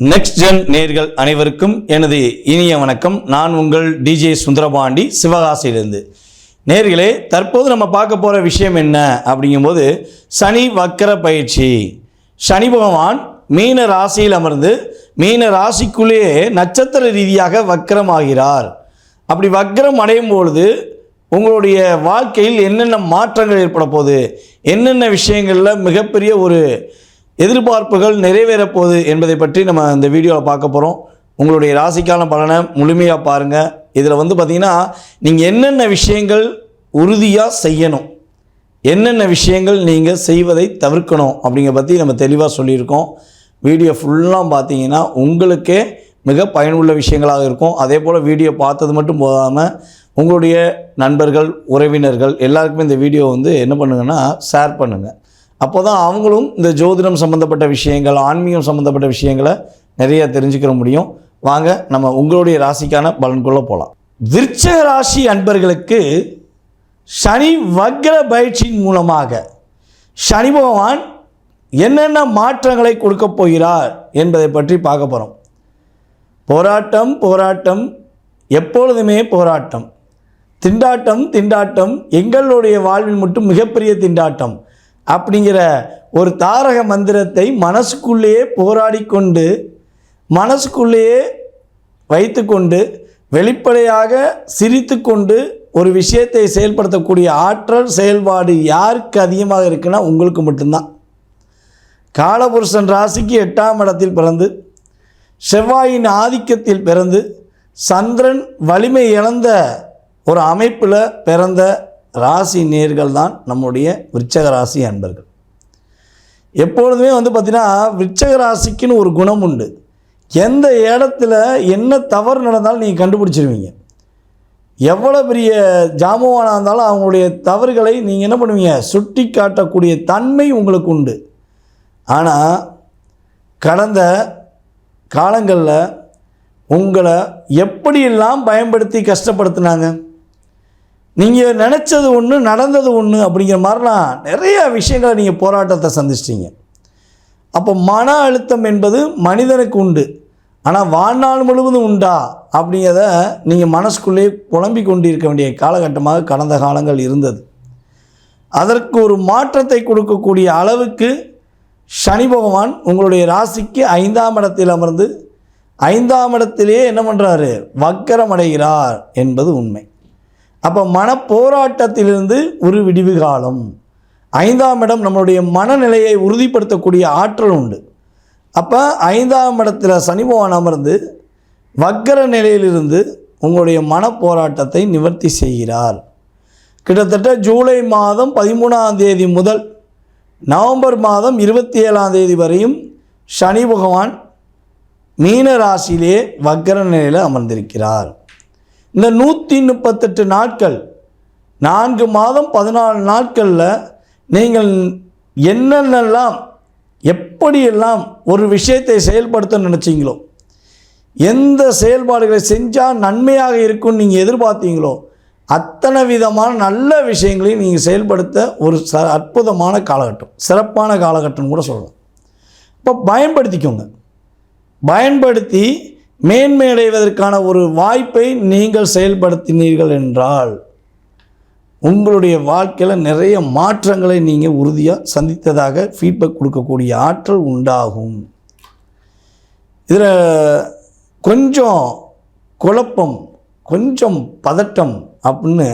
Next gen நேர்கள் அனைவருக்கும் எனது இனிய வணக்கம். நான் உங்கள் டிஜே சுந்தரபாண்டி சிவகாசியிலிருந்து. நேர்களே தற்போது நம்ம பார்க்க போகிற விஷயம் என்ன அப்படிங்கும்போது சனி வக்கர பயிற்சி. சனி பகவான் மீன ராசியில் அமர்ந்து மீன ராசிக்குள்ளேயே நட்சத்திர ரீதியாக வக்கரமாகிறார். அப்படி வக்கரம் அடையும் பொழுது உங்களுடைய வாழ்க்கையில் என்னென்ன மாற்றங்கள் ஏற்பட போகுது? என்னென்ன விஷயங்களில் மிகப்பெரிய ஒரு எதிர்பார்ப்புகள் நிறைவேறப் போகுது என்பதை பற்றி நம்ம இந்த வீடியோவில் பார்க்க போகிறோம் உங்களுடைய ராசிக்கான பலனை முழுமையாக பாருங்கள் இதில் வந்து பார்த்திங்கன்னா நீங்கள் என்னென்ன விஷயங்கள் உறுதியாக செய்யணும்? என்னென்ன விஷயங்கள் நீங்கள் செய்வதை தவிர்க்கணும்? அப்படிங்கிற பற்றி நம்ம தெளிவாக சொல்லியிருக்கோம். வீடியோ ஃபுல்லாக பார்த்தீங்கன்னா உங்களுக்கே மிக பயனுள்ள விஷயங்களாக இருக்கும். அதே போல் வீடியோ பார்த்தது மட்டும் போகாமல் உங்களுடைய நண்பர்கள் உறவினர்கள் எல்லாருக்குமே இந்த வீடியோ வந்து என்ன பண்ணுங்கன்னா ஷேர் பண்ணுங்கள் அப்போ தான் அவங்களும் இந்த ஜோதிடம் சம்மந்தப்பட்ட விஷயங்கள் ஆன்மீகம் சம்மந்தப்பட்ட விஷயங்களை நிறைய தெரிஞ்சுக்கிற முடியும். வாங்க நம்ம உங்களுடைய ராசிக்கான பலன்குள்ளே போகலாம் விருச்சக ராசி அன்பர்களுக்கு சனி வக்ர பயிற்சியின் மூலமாக சனி பகவான் என்னென்ன மாற்றங்களை கொடுக்கப் போகிறார் என்பதை பற்றி பார்க்க போகிறோம் போராட்டம் போராட்டம் எப்பொழுதுமே போராட்டம். திண்டாட்டம் திண்டாட்டம் எங்களுடைய வாழ்வில் மட்டும் மிகப்பெரிய திண்டாட்டம். அப்படிங்கிற ஒரு தாரக மந்திரத்தை மனசுக்குள்ளேயே போராடி கொண்டு மனசுக்குள்ளேயே வைத்துக்கொண்டு வெளிப்படையாக சிரித்து கொண்டு ஒரு விஷயத்தை செயல்படுத்தக்கூடிய ஆற்றல் செயல்பாடு யாருக்கு அதிகமாக இருக்குன்னா உங்களுக்கு மட்டும்தான். காலபுருஷன் ராசிக்கு எட்டாம் இடத்தில் பிறந்து செவ்வாயின் ஆதிக்கத்தில் பிறந்து சந்திரன் வலிமை இழந்த ஒரு அமைப்பில் பிறந்த ராசி நேர்கள் தான் நம்முடைய விருச்சக ராசி அன்பர்கள். எப்பொழுதுமே வந்து பார்த்திங்கன்னா விருச்சக ராசிக்குன்னு ஒரு குணம் உண்டு. எந்த இடத்துல என்ன தவறு நடந்தாலும் நீங்கள் கண்டுபிடிச்சிருவீங்க. எவ்வளோ பெரிய ஜாமவானாக இருந்தாலும் அவங்களுடைய தவறுகளை நீங்கள் என்ன பண்ணுவீங்க? சுட்டி காட்டக்கூடிய தன்மை உங்களுக்கு உண்டு. ஆனால் கடந்த காலங்களில் உங்களை எப்படியெல்லாம் பயன்படுத்தி கஷ்டப்படுத்தினாங்க? நீங்கள் நினச்சது ஒன்று நடந்தது ஒன்று அப்படிங்கிற மாதிரிலாம் நிறைய விஷயங்களை நீங்கள் போராட்டத்தை சந்திச்சிட்டீங்க. அப்போ மன அழுத்தம் என்பது மனிதனுக்கு உண்டு. ஆனால் வாழ்நாள் முழுவதும் உண்டா அப்படிங்கிறத நீங்கள் மனசுக்குள்ளே புலம்பி கொண்டிருக்க வேண்டிய காலகட்டமாக கடந்த காலங்கள் இருந்தது. அதற்கு ஒரு மாற்றத்தை கொடுக்கக்கூடிய அளவுக்கு சனி பகவான் உங்களுடைய ராசிக்கு ஐந்தாம் இடத்தில் அமர்ந்து ஐந்தாம் இடத்திலேயே என்ன பண்ணுறாரு வக்கரம் அடைகிறார் என்பது உண்மை. அப்போ மனப்போராட்டத்திலிருந்து ஒரு விடிவு காலம். ஐந்தாம் இடம் நம்மளுடைய மனநிலையை உறுதிப்படுத்தக்கூடிய ஆற்றல் உண்டு. அப்போ ஐந்தாம் இடத்துல சனி பகவான் அமர்ந்து வக்கர நிலையிலிருந்து உங்களுடைய மனப்போராட்டத்தை நிவர்த்தி செய்கிறார். கிட்டத்தட்ட ஜூலை மாதம் பதிமூணாம் தேதி முதல் நவம்பர் மாதம் இருபத்தி ஏழாம் தேதி வரையும் சனி பகவான் மீன ராசியிலே வக்கர நிலையில் அமர்ந்திருக்கிறார். இந்த நூற்றி முப்பத்தெட்டு நாட்கள் நான்கு மாதம் பதினாலு நாட்களில் நீங்கள் என்னென்னலாம் எப்படியெல்லாம் ஒரு விஷயத்தை செயல்படுத்த நினச்சிங்களோ எந்த செயல்பாடுகளை செஞ்சால் நன்மையாக இருக்கும்னு நீங்கள் எதிர்பார்த்தீங்களோ அத்தனை விதமான நல்ல விஷயங்களையும் நீங்கள் செயல்படுத்த ஒரு ச அற்புதமான காலகட்டம் சிறப்பான காலகட்டம் கூட சொல்லலாம். இப்போ பயன்படுத்திக்கோங்க. பயன்படுத்தி மேன்மை அடைவதற்கான ஒரு வாய்ப்பை நீங்கள் செயல்படுத்தினீர்கள் என்றால் உங்களுடைய வாழ்க்கையில் நிறைய மாற்றங்களை நீங்கள் உறுதியாக சந்தித்ததாக ஃபீட்பேக் கொடுக்கக்கூடிய ஆற்றல் உண்டாகும். இதில் கொஞ்சம் குழப்பம் கொஞ்சம் பதட்டம் அப்படின்னு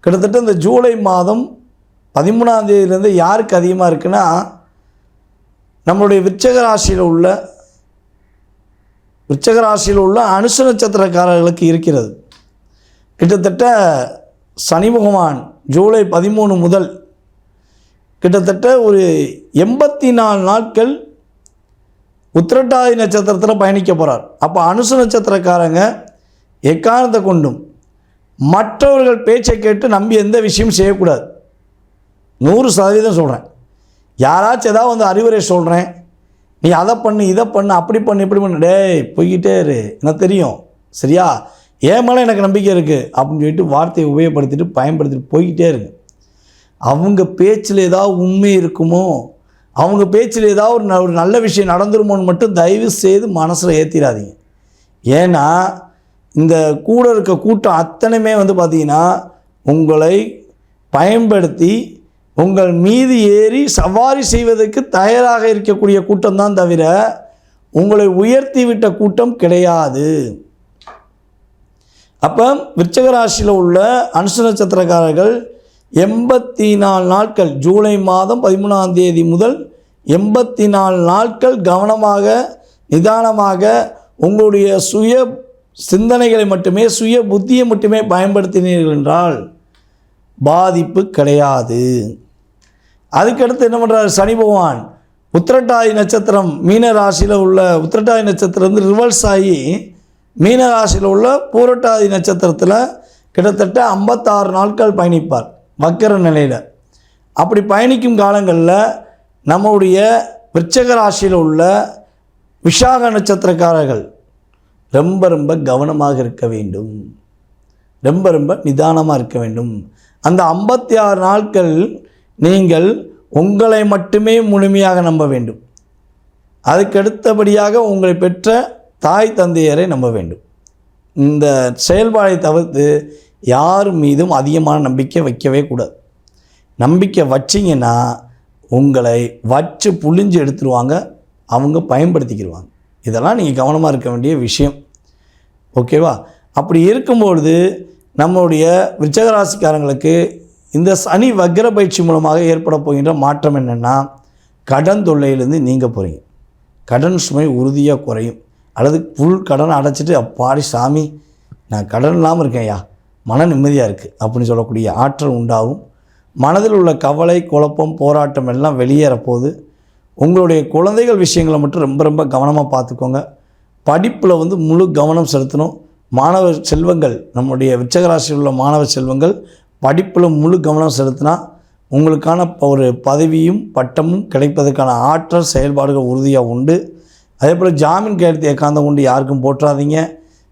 கிட்டத்தட்ட இந்த ஜூலை மாதம் பதிமூணாம் தேதியிலேருந்து யாருக்கு அதிகமாக இருக்குன்னா நம்மளுடைய விச்சக ராசியில் உள்ள விருச்சக ராசியில் உள்ள அனுச நட்சத்திரக்காரர்களுக்கு இருக்கிறது. கிட்டத்தட்ட சனி பகவான் ஜூலை பதிமூணு முதல் கிட்டத்தட்ட ஒரு எண்பத்தி நாலு நாட்கள் உத்திரட்டாதி நட்சத்திரத்தில் பயணிக்க போகிறார் அப்போ அனுச நட்சத்திரக்காரங்க எக்காரணத்தை கொண்டும் மற்றவர்கள் பேச்சை கேட்டு நம்பி எந்த விஷயமும் செய்யக்கூடாது. நூறு சதவீதம் சொல்கிறேன் யாராச்சும் ஏதாவது வந்து அறிவுரை சொல்கிறேன் நீ அதை பண்ணு இதை பண்ணு அப்படி பண்ணு இப்படி பண்ணு. டேய் போய்கிட்டே இரு. எனக்கு தெரியும். சரியா? ஏன் மேலே எனக்கு நம்பிக்கை இருக்குது அப்படின்னு சொல்லிட்டு வார்த்தையை உபயோகப்படுத்திட்டு பயன்படுத்திட்டு போய்கிட்டே இருங்க. அவங்க பேச்சில் ஏதாவது உண்மை இருக்குமோ அவங்க பேச்சில் ஏதாவது ஒரு ந- ஒரு நல்ல விஷயம் நடந்துருமோன்னு மட்டும் தயவு செய்து மனசில் ஏற்றிடாதீங்க ஏன்னா இந்த கூட இருக்க கூட்டம் அத்தனையுமே வந்து பார்த்திங்கன்னா உங்களை பயன்படுத்தி உங்கள் மீது ஏறி சவாரி செய்வதற்கு தயாராக இருக்கக்கூடிய கூட்டம் தான் தவிர உங்களை உயர்த்தி விட்ட கூட்டம் கிடையாது. அப்போ விருச்சக ராசியில் உள்ள அனுச நட்சத்திரக்காரர்கள் எண்பத்தி நாலு நாட்கள் ஜூலை மாதம் பதிமூணாம் தேதி முதல் எண்பத்தி நாலு நாட்கள் கவனமாக நிதானமாக உங்களுடைய சுய சிந்தனைகளை மட்டுமே சுய புத்தியை மட்டுமே பயன்படுத்தினீர்கள் என்றால் பாதிப்பு கிடையாது. அதுக்கடுத்து என்ன பண்ணுறாரு சனி பகவான். உத்திரட்டாதி நட்சத்திரம் மீன ராசியில் உள்ள உத்திரட்டாதி நட்சத்திரம் வந்து ரிவர்ஸ் ஆகி மீன ராசியில் உள்ள பூரட்டாதி நட்சத்திரத்தில் கிட்டத்தட்ட ஐம்பத்தாறு நாட்கள் பயணிப்பார் வக்கர நிலையில். அப்படி பயணிக்கும் காலங்களில் நம்முடைய விருச்சக ராசியில் உள்ள விஷாக நட்சத்திரக்காரர்கள் ரொம்ப ரொம்ப கவனமாக இருக்க வேண்டும். ரொம்ப ரொம்ப நிதானமாக இருக்க வேண்டும். அந்த ஐம்பத்தி ஆறு நாட்கள் நீங்கள் உங்களை மட்டுமே முழுமையாக நம்ப வேண்டும். அதுக்கடுத்தபடியாக உங்களை பெற்ற தாய் தந்தையரை நம்ப வேண்டும். இந்த செயல்பாடை தவிர்த்து யார் மீதும் அதிகமான நம்பிக்கை வைக்கவே கூடாது. நம்பிக்கை வச்சிங்கன்னா உங்களை வச்சு புழிஞ்சு எடுத்துருவாங்க அவங்க பயன்படுத்திக்கிடுவாங்க இதெல்லாம் நீங்கள் கவனமாக இருக்க வேண்டிய விஷயம். ஓகேவா? அப்படி இருக்கும்பொழுது நம்மளுடைய விருச்சக ராசிக்காரங்களுக்கு இந்த சனி வக்ர பயிற்சி மூலமாக ஏற்பட போகின்ற மாற்றம் என்னென்னா கடன் தொல்லையிலேருந்து நீங்க போகிறீங்க கடன் சுமை உறுதியாக குறையும். அல்லது புல் கடன் அடைச்சிட்டு அப்பாடி சாமி நான் கடன் இல்லாமல் இருக்கேன்யா மன நிம்மதியாக இருக்குது அப்படின்னு சொல்லக்கூடிய ஆற்றல் உண்டாகும். மனதில் உள்ள கவலை குழப்பம் போராட்டம் எல்லாம் வெளியேற உங்களுடைய குழந்தைகள் விஷயங்களை மட்டும் ரொம்ப ரொம்ப கவனமாக பார்த்துக்கோங்க. படிப்பில் வந்து முழு கவனம் செலுத்தணும். மாணவ செல்வங்கள் நம்முடைய விச்சகராசியில் உள்ள மாணவ செல்வங்கள் படிப்பில் முழு கவனம் செலுத்தினா உங்களுக்கான ப- ஒரு பதவியும் பட்டமும் கிடைப்பதற்கான ஆற்றல் செயல்பாடுகள் உறுதியாக உண்டு. அதே போல் ஜாமீன் கையெழுத்து ஏக்காந்தம் கொண்டு யாருக்கும் போட்டுறாதீங்க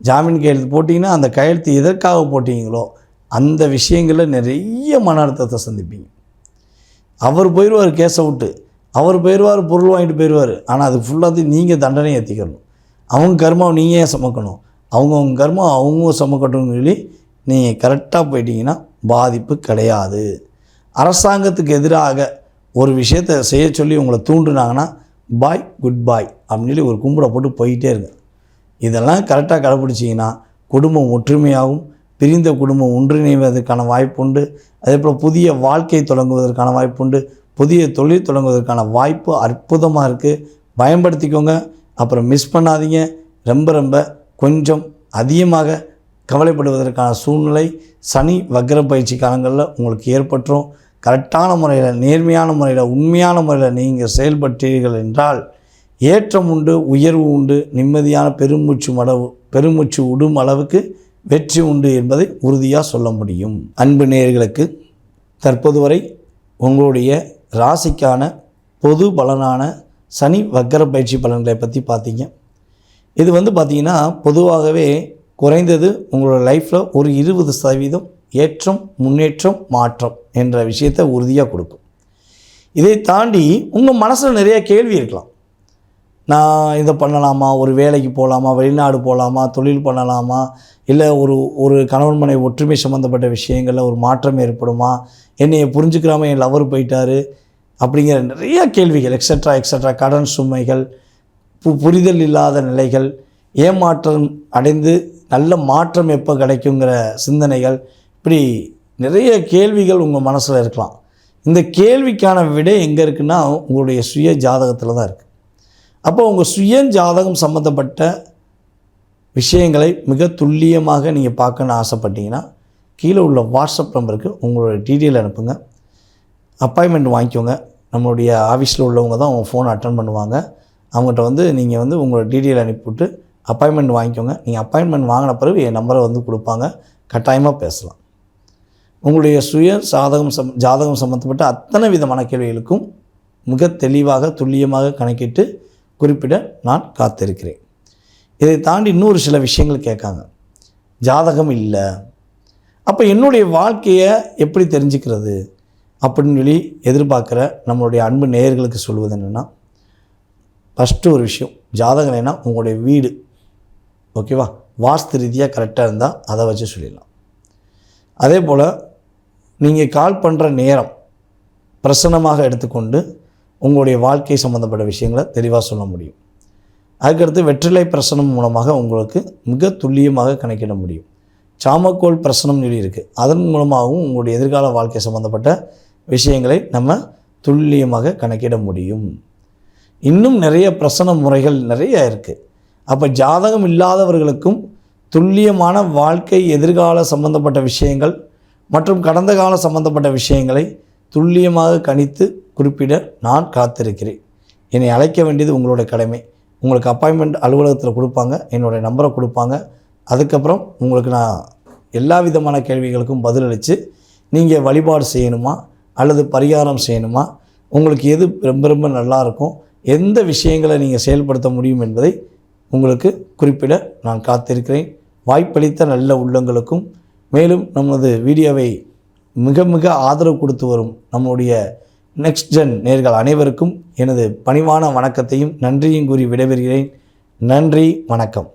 ஜாமீன் கையெழுத்து போட்டிங்கன்னா அந்த கையெழுத்து எதற்காக போட்டீங்களோ அந்த விஷயங்களில் நிறைய மன அழுத்தத்தை சந்திப்பீங்க. அவர் போயிடுவார் கேஸை விட்டு அவர் போயிடுவார் பொருள் வாங்கிட்டு போயிடுவார். ஆனால் அது ஃபுல்லாத்தையும் நீங்கள் தண்டனை ஏற்றிக்கணும் அவங்க கர்மாவை நீங்கள் ஏன் சுமக்கணும் அவங்கவுங்க கர்மம் அவங்க சுமக்கட்டும்னு சொல்லி நீங்கள் கரெக்டாக போயிட்டீங்கன்னா பாதிப்பு கிடையாது. அரசாங்கத்துக்கு எதிராக ஒரு விஷயத்தை செய்ய சொல்லி உங்களை தூண்டுனாங்கன்னா பாய் குட் பாய் அப்படின்னு சொல்லி ஒரு கும்பிட போட்டு போயிட்டே இருங்க. இதெல்லாம் கரெக்டாக கடைப்பிடிச்சிங்கன்னா குடும்பம் ஒற்றுமையாகவும் பிரிந்த குடும்பம் ஒன்றிணைவதற்கான வாய்ப்புண்டு அதே போல் புதிய வாழ்க்கை தொடங்குவதற்கான வாய்ப்புண்டு புதிய தொழில் தொடங்குவதற்கான வாய்ப்பு அற்புதமாக இருக்குது பயன்படுத்திக்கோங்க. அப்புறம் மிஸ் பண்ணாதீங்க. ரொம்ப ரொம்ப கொஞ்சம் அதிகமாக கவலைப்படுவதற்கான சூழ்நிலை சனி வக்ர பயிற்சி காலங்களில் உங்களுக்கு ஏற்பட்டுரும். கரெக்டான முறையில் நேர்மையான முறையில் உண்மையான முறையில் நீங்கள் செயல்பட்டீர்கள் என்றால் ஏற்றம் உண்டு உயர்வு உண்டு நிம்மதியான பெருமூச்சு மடவு பெருமூச்சு விடும் அளவுக்கு வெற்றி உண்டு என்பதை உறுதியாக சொல்ல முடியும். அன்பு நேயர்களுக்கு தற்போது வரை உங்களுடைய ராசிக்கான பொது பலனான சனி வக்கர பயிற்சி பலன்களை பற்றி பார்த்தீங்க. இது வந்து பார்த்திங்கன்னா பொதுவாகவே குறைந்தது உங்களோட லைஃப்பில் ஒரு இருபது சதவீதம் ஏற்றம் முன்னேற்றம் மாற்றம் என்ற விஷயத்தை உறுதியாக கொடுக்கும். இதை தாண்டி உங்கள் மனசில் நிறைய கேள்வி இருக்கலாம். நான் இதை பண்ணலாமா? ஒரு வேலைக்கு போகலாமா வெளிநாடு போகலாமா தொழில் பண்ணலாமா? இல்லை ஒரு ஒரு கணவன் மனை ஒற்றுமை சம்மந்தப்பட்ட விஷயங்களில் ஒரு மாற்றம் ஏற்படுமா? என்னையை புரிஞ்சுக்கிறாம என் லவர் போயிட்டார்? அப்படிங்கிற நிறைய கேள்விகள் எக்ஸட்ரா எக்ஸட்ரா கடன் சுமைகள் பு புரிதல் இல்லாத நிலைகள் ஏமாற்றம் அடைந்து நல்ல மாற்றம் எப்போ கிடைக்குங்கிற சிந்தனைகள் இப்படி நிறைய கேள்விகள் உங்கள் மனசில் இருக்கலாம். இந்த கேள்விக்கான விடை எங்கே இருக்குன்னா உங்களுடைய சுய ஜாதகத்தில் தான் இருக்குது அப்போ உங்கள் சுய ஜாதகம் சம்மந்தப்பட்ட விஷயங்களை மிக துல்லியமாக நீங்கள் பார்க்கணுன்னு ஆசைப்பட்டீங்கன்னா கீழே உள்ள வாட்ஸ்அப் நம்பருக்கு உங்களோட டீட்டெயில் அனுப்புங்க. அப்பாயின்மெண்ட் வாங்கிக்கோங்க. நம்மளுடைய ஆஃபீஸில் உள்ளவங்க தான் உங்கள் ஃபோன் அட்டன் பண்ணுவாங்க. அவங்ககிட்ட வந்து நீங்கள் வந்து உங்களோட டீட்டெயில் அனுப்பிவிட்டு அப்பாயின்மெண்ட் வாங்கிக்கோங்க. நீங்கள் அப்பாயின்மெண்ட் வாங்கின பிறகு என் நம்பரை வந்து கொடுப்பாங்க. கட்டாயமாக பேசலாம். உங்களுடைய சுய சாதகம் சம் ஜாதகம் சம்மந்தப்பட்ட அத்தனை விதமான கேள்விகளுக்கும் மிக தெளிவாக துல்லியமாக கணக்கிட்டு குறிப்பிட நான் காத்திருக்கிறேன். இதை தாண்டி இன்னொரு சில விஷயங்கள் கேட்காங்க. ஜாதகம் இல்லை. அப்போ என்னுடைய வாழ்க்கையை எப்படி தெரிஞ்சுக்கிறது? அப்படின்னு சொல்லி எதிர்பார்க்குற நம்மளுடைய அன்பு நேயர்களுக்கு சொல்வது என்னென்னா ஃபஸ்ட்டு ஒரு விஷயம். ஜாதகம் என்ன உங்களுடைய வீடு ஓகேவா? வாஸ்து ரீதியாக கரெக்டாக இருந்தால் அதை வச்சு சொல்லிடலாம். அதே போல் நீங்கள் கால் பண்ணுற நேரம் பிரசன்னமாக எடுத்துக்கொண்டு உங்களுடைய வாழ்க்கை சம்மந்தப்பட்ட விஷயங்களை தெளிவாக சொல்ல முடியும். அதுக்கடுத்து வெற்றிலை பிரசனம் மூலமாக உங்களுக்கு மிக துல்லியமாக கணக்கிட முடியும். சாமக்கோல் பிரசனம் சொல்லி இருக்குது அதன் மூலமாகவும் உங்களுடைய எதிர்கால வாழ்க்கை சம்மந்தப்பட்ட விஷயங்களை நம்ம துல்லியமாக கணக்கிட முடியும். இன்னும் நிறைய பிரசன முறைகள் நிறைய இருக்குது அப்போ ஜாதகம் இல்லாதவர்களுக்கும் துல்லியமான வாழ்க்கை எதிர்கால சம்பந்தப்பட்ட விஷயங்கள் மற்றும் கடந்த கால சம்பந்தப்பட்ட விஷயங்களை துல்லியமாக கணித்து குறிப்பிட நான் காத்திருக்கிறேன். என்னை அழைக்க வேண்டியது உங்களுடைய கடமை. உங்களுக்கு அப்பாயின்மெண்ட் அலுவலகத்தில் கொடுப்பாங்க. என்னுடைய நம்பரை கொடுப்பாங்க. அதுக்கப்புறம் உங்களுக்கு நான் எல்லா விதமான கேள்விகளுக்கும் பதிலளித்து நீங்கள் வழிபாடு செய்யணுமா? அல்லது பரிகாரம் செய்யணுமா? உங்களுக்கு எது ரொம்ப ரொம்ப நல்லா இருக்கும்? எந்த விஷயங்களை நீங்கள் செயல்படுத்த முடியும் என்பதை உங்களுக்கு குறிப்பிட நான் காத்திருக்கிறேன். வாய்ப்பளித்த நல்ல உள்ளங்களுக்கும் மேலும் நமது வீடியோவை மிக மிக ஆதரவு கொடுத்து வரும் நம்முடைய நெக்ஸ்ட் ஜென் நேர்கள் அனைவருக்கும் எனது பணிவான வணக்கத்தையும் நன்றியும் கூறி விடைபெறுகிறேன். நன்றி வணக்கம்.